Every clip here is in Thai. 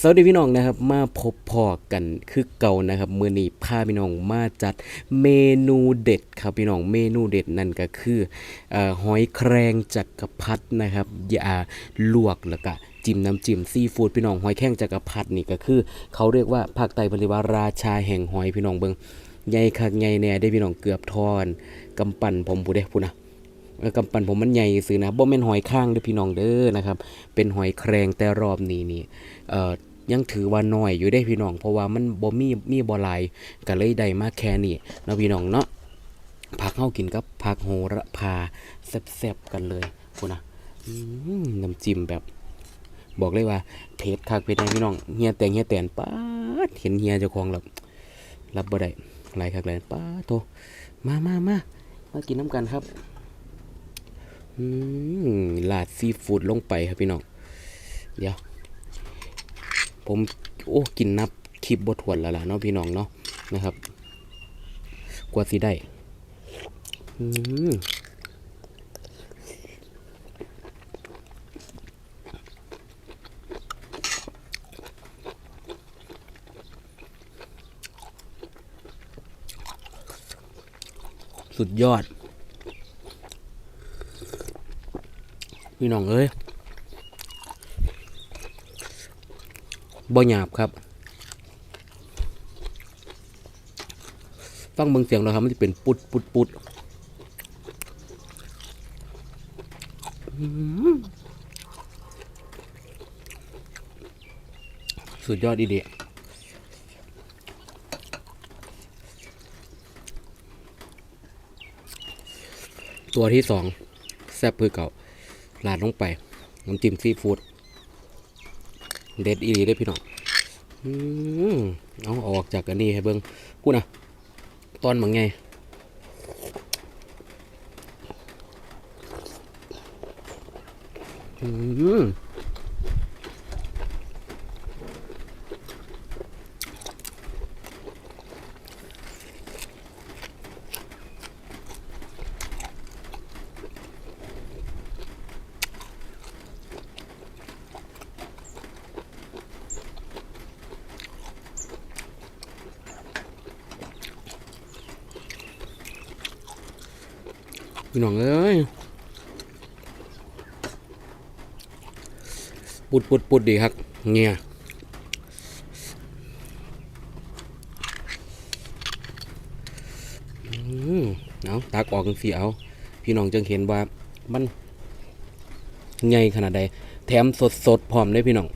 สวัสดีพี่น้องนะครับมาพบพอกันคือเก่านะครับมือนี้พาพี่น้องมาจัดเมนูเด็ดครับพี่น้องเมนูเด็ดนั่นก็คืออหอยแครงจักรพรรดินะครับอย่าลวกแล้วก็จิ้มน้ำจิ้มซีฟู้ดพี่น้องหอยแครงจักรพรรดินี่ก็คือ เขาเรียกว่าภาคใต้เพิ่นเรียกว่าราชาแห่งหอยพี่น้องเบิงใหญ่คักใหญ่แน่ได้พี่น้องเกือบทอนกำปั้นผมผู้เด้ผู้นะเออกำปั้นผมมันใหญ่ซื้อนะบ่แม่นหอยข้างเด้อพี่น้องเด้อนะครับ เป็นหอยแครงแต่รอบนี้นี่เอ่อ ยังถือว่าน้อยอยู่ได้พี่น้อง เพราะว่ามันบ่มีมีบ่หลายก็เลยได้มาแค่นี้เนาะพี่น้องเนาะผักเฮากินกับผักโหระพาแซ่บๆกันเลยพุ่นะน้ำจิ้มแบบ บอกเลยว่าเผ็ดคักเผ็ดแน่พี่น้องเฮียแตงเฮียแตนป๊าดเห็นเฮียเจ้าของแล้วรับบ่ได้หลายคักเลยป๊าโตมามามามากินน้ำกันครับอืมลาดซีฟู้ดลงไปครับพี่น้อง เดี๋ยว ผมโอ้กินนับคลิปบทวนแล้วล่ะเนาะพี่น้องเนาะนะครับ กว่าสิได้สุดยอด พี่น้องเอ้ย บ่หยาบครับฟังเบิ่งเสียงเราครับมันจะเป็นปุดปุดปุดสุดยอดดีเดีตัวที่สองแซ่บเพื่อเก่าลาดลงไป น้ำจิ้มซีฟู้ด เด็ดอีหลีได้พี่น้องอืมเอาออกจากอันนี้ให้เบิ้งพูดนะตอนบางไงอืม พี่น้องเอ้ยปุดปุดปุดดีครับเงี้ยเอาตักออกจังสีเอา พี่น้องจึงเห็นว่ามันใหญ่ขนาดใด แถมสดสดๆพร้อมได้พี่น้อง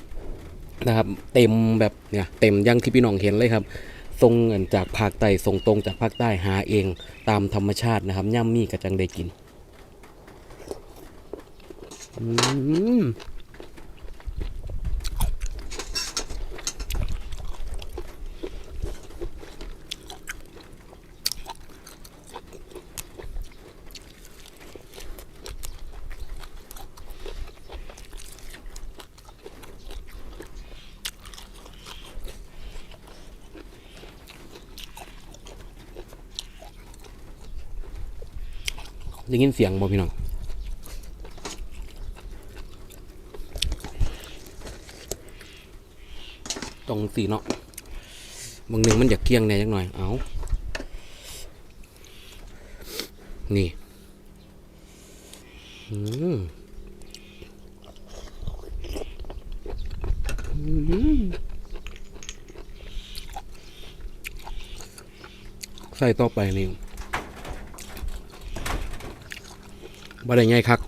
นะครับ เต็มแบบเนี่ยเต็มยังที่พี่น้องเห็นเลยครับ ทรงเงินจากภาคใต้ส่งตรงจากภาคใต้หาเองตามธรรมชาตินะครับย่ำมีกระจังได้กิน ได้ยินเสียงบ่พี่น้องตรงสีเนาะบางหนึ่งมันอยากเคียงแน่จักหน่อย เอานี่อืมใส่ต่อไปนี่ บ่ได้ไงคัก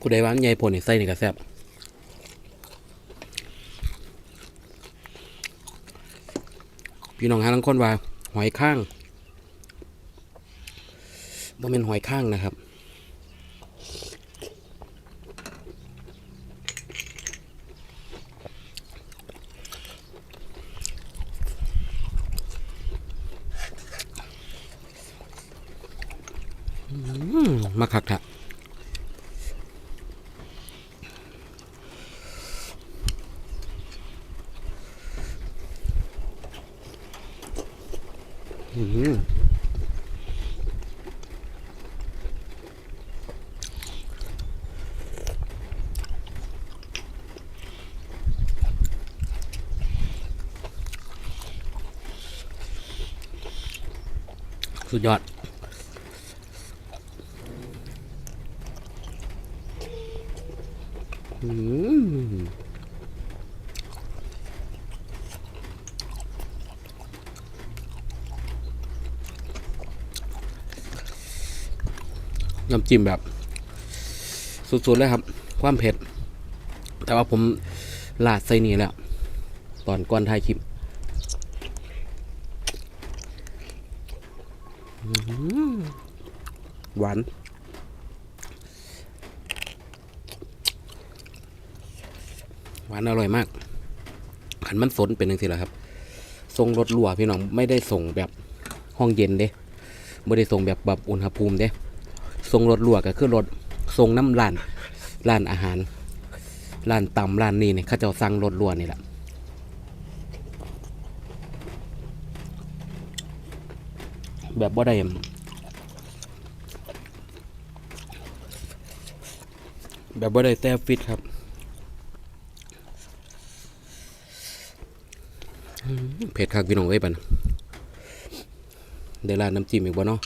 กูได้ว่าไงผลนี่ใส่นี่ก็แซ่บพี่น้องฮะทั้งคนว่า หอยข้างบ่เป็นหอยข้างนะครับ สุดยอด น้ำจิ้มแบบ สุดๆเลยครับ ความเผ็ด แต่ว่าผมลาดใส่นี่แหล้วตอนก่อนถ่ายคลิปหวานหวานอร่อยมากขันมันสนเป็นยังไงล่ะครับ ทรงรถลัวพี่น้องไม่ได้ส่งแบบห้องเย็นเด้ไม่ได้ส่งแบบแบบอุณหภูมิเด้ ทรงรถลวก็คือรถทรงน้ำร้านร้านอาหารร้านตำร้านนี้เนี่ยเขาจะสั่งรถลัวนี่แหละแบบบ่ได้แบบบ่ได้แต่ฟิตครับเผ็ดคักพี่น้องเอ้ยปันได้ร้านน้ำจิ้มอีกบ่เนาะ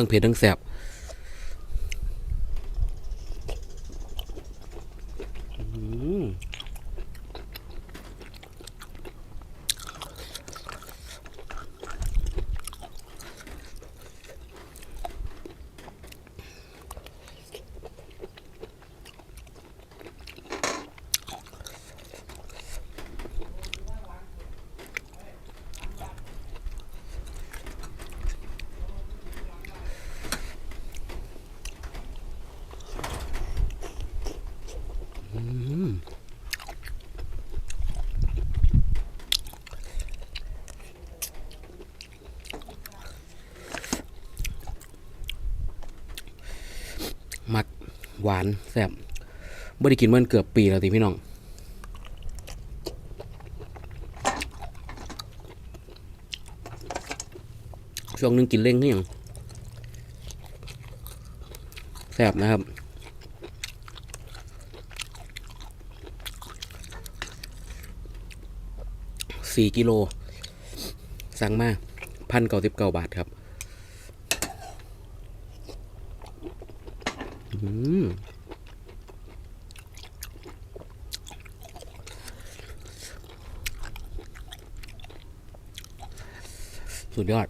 ทั้งเผ็ดทั้งแสบอืมมักห วานแซ่บบ่ได้กินมันเกือบปีแล้วติพี่น้องช่วงนึงกินเล่งคือหยังแซ่บนะครับสี่กิโล สั่งมาพันเก้าสิบเก้าบาทครับ อืม สุดยอด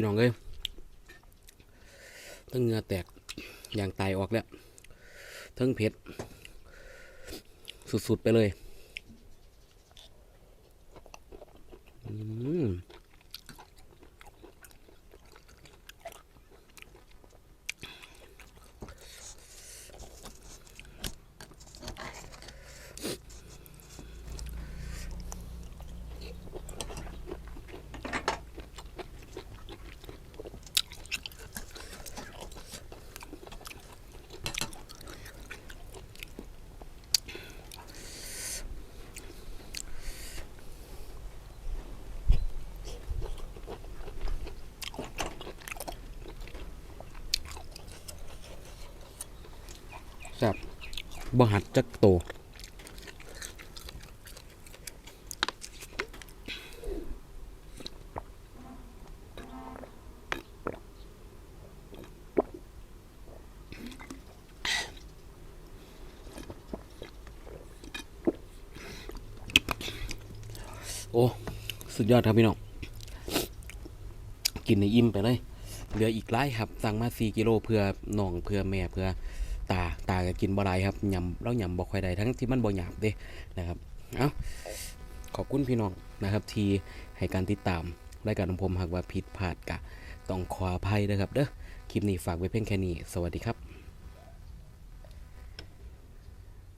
พี่น้องเอ้ยทั้งเงือแตกอย่างตายออกแล้วทั้งเผ็ด สุดๆไปเลย อืมแซ่บ บ่หัดจักโตโอ้ สุดยอดครับพี่น้อง กินในอิ่มไปเลย เหลืออีกไล่ครับ สั่งมา 4 กิโลเพื่อน้องเพื่อแม่เพื่อ ตาตาก็กินบ่ได้ครับยำเรายำบ่ค่อยได้ทั้งที่มันบ่หยาบเด้นะครับเอ้าขอบคุณพี่น้องนะครับ ที่ให้การติดตามรายการของผมหากว่าผิดพลาดกะต้องขออภัยนะครับเด้อคลิปนี้ฝากไว้เพียงแค่นี้ สวัสดีครับ